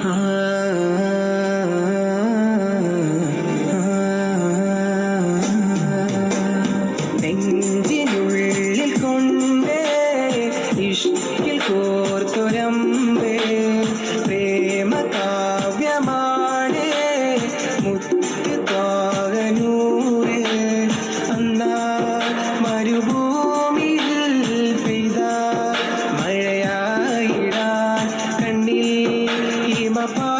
heart. my body.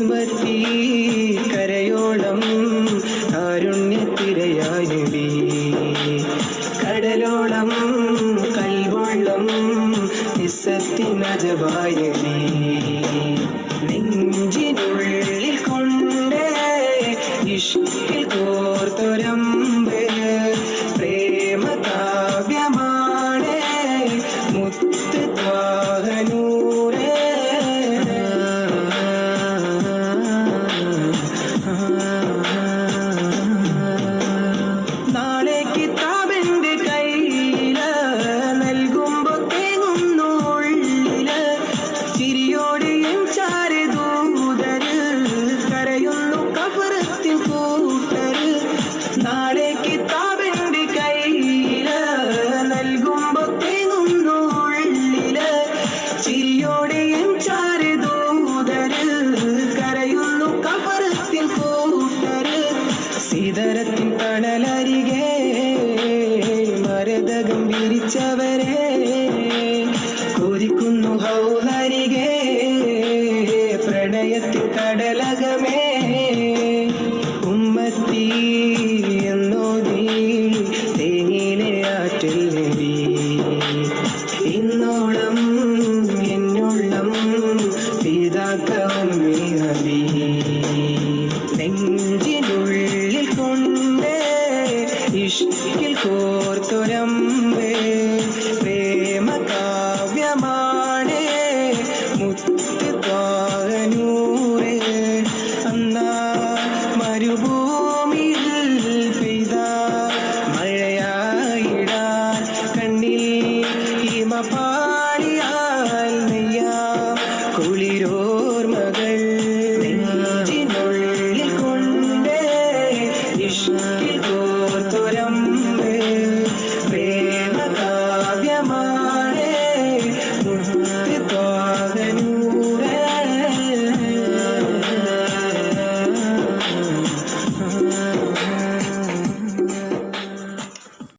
കിസ്മത്തി കരയോളം കാരുണ്യത്തിരയായി കടലോളം കൽവോളം നിസ്സത്തിനജവായ ഭാരതകം വിരിച്ചവരെ കൊതിക്കുന്നു ഹൗലരികെ പ്രണയത്തിൽ കടലകമേ. ഉമ്മത്തി എന്നോ നീ തേങ്ങിലെ ആറ്റിൽ നബി ഇന്നോളം എന്നോളം പിതാക്കം നബി